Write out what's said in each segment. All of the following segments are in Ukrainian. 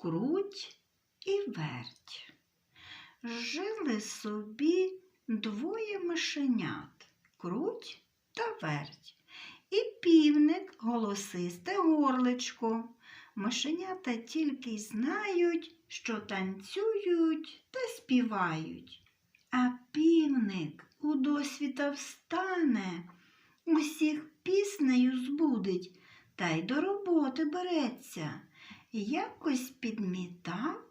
круть і верть. Жили собі двоє мишенят круть та верть. І півник голосисте горличко. Мишенята тільки й знають, що танцюють та співають. А півник у досвіта встане, усіх піснею збудить та й до роботи береться. Якось підмітав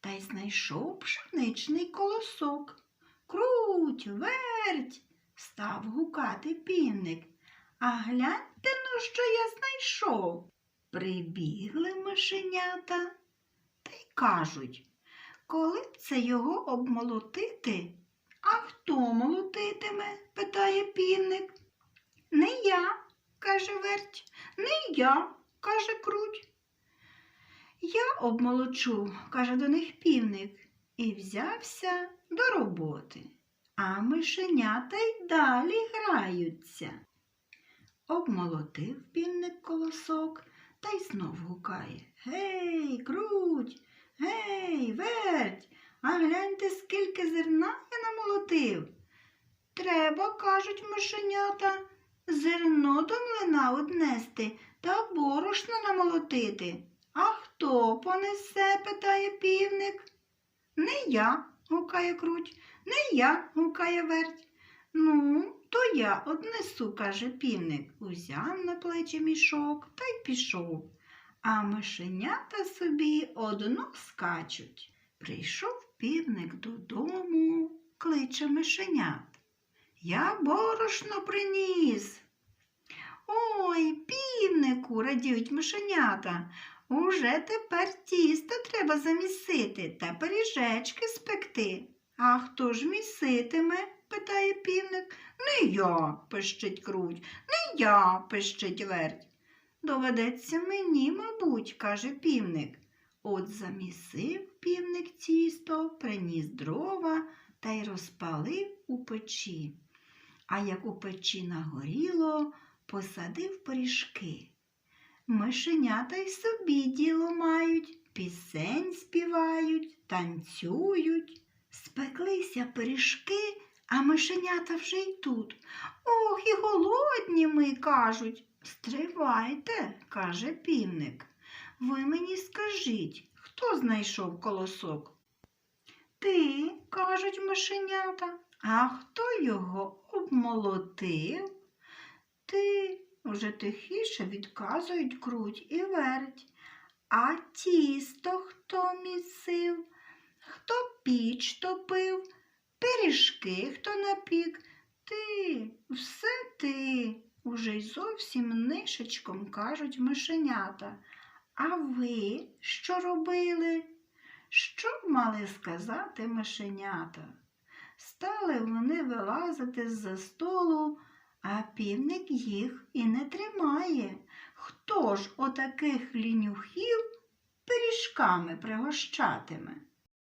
та й знайшов пшеничний колосок. Круть, верть, став гукати півник. А гляньте ну, що я знайшов. Прибігли мишенята та й кажуть, коли б це його обмолотити? А хто молотитиме? питає півник. Не я, каже верть, не я, каже круть. Я обмолочу, каже до них півник, і взявся до роботи. А мишенята й далі граються. Обмолотив півник колосок та й знов гукає Гей, круть, гей, верть, а гляньте, скільки зерна я намолотив. Треба, кажуть мишенята, зерно до млина однести та борошна намолотити. А хто понесе? питає півник. Не я, гукає круть, не я, гукає верть. Ну, то я однесу, каже півник, узяв на плечі мішок та й пішов. А мишенята собі одно скачуть. Прийшов півник додому, кличе мишенят. Я борошно приніс. Ой, півнику, радіють мишенята. Уже тепер тісто треба замісити та пиріжечки спекти. А хто ж міситиме? питає півник. Не я, пищить круть, не я, пищить верть. Доведеться мені, мабуть, каже півник. От замісив півник тісто, приніс дрова та й розпалив у печі. А як у печі нагоріло, посадив пиріжки. Мишенята й собі діло мають, пісень співають, танцюють. Спеклися пиріжки, а мишенята вже й тут. Ох, і голодні ми, кажуть. Стривайте, каже півник. Ви мені скажіть, хто знайшов колосок? Ти, кажуть мишенята, а хто його обмолотив? Ти, уже тихіше відказують круть і верть. А тісто хто місив, хто піч топив, пиріжки хто напік, ти, все ти, уже й зовсім нишечком кажуть мишенята. А ви що робили? Що б мали сказати мишенята? Стали вони вилазити з-за столу, а півник їх і не тримає. Хто ж отаких лінюхів пиріжками пригощатиме?